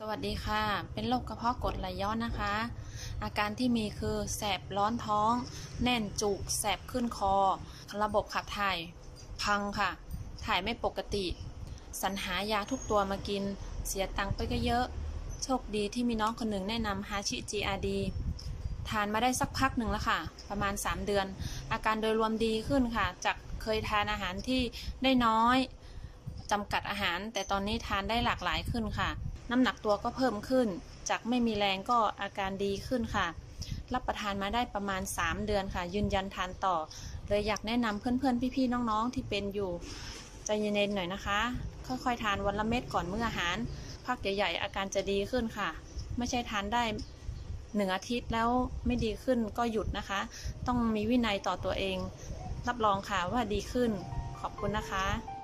สวัสดีค่ะ เป็นโรคกระเพาะกรดไหลย้อนนะคะ อาการที่มีคือแสบร้อนท้อง แน่นจุก แสบขึ้นคอ ระบบขับถ่ายพังค่ะ ถ่ายไม่ปกติ สรรหายาทุกตัวมากิน เสียตังค์ไปก็เยอะ โชคดีที่มีน้องคนหนึ่งแนะนำฮาชิ GRD ทานมาได้สักพักหนึ่งแล้วค่ะ ประมาณ 3 เดือน อาการโดยรวมดีขึ้นค่ะ จากเคยทานอาหารที่ได้น้อยจำกัดอาหาร แต่ตอนนี้ทานได้หลากหลายขึ้นค่ะ น้ำหนักตัวก็เพิ่มขึ้น จากไม่มีแรงก็อาการดีขึ้นค่ะ รับประทานมาได้ประมาณ 3 เดือนค่ะ ยืนยันทานต่อ เลยอยากแนะนำเพื่อนๆ พี่ๆ น้องๆ ที่เป็นอยู่ใจเย็นๆหน่อยนะคะ ค่อยๆ ทานวันละเม็ดก่อนมื้ออาหาร พักใหญ่ๆ อาการจะดีขึ้นค่ะ ไม่ใช่ทานได้หนึ่งอาทิตย์แล้วไม่ดีขึ้นก็หยุดนะคะ ต้องมีวินัยต่อตัวเอง รับรองค่ะว่าดีขึ้น ขอบคุณนะคะ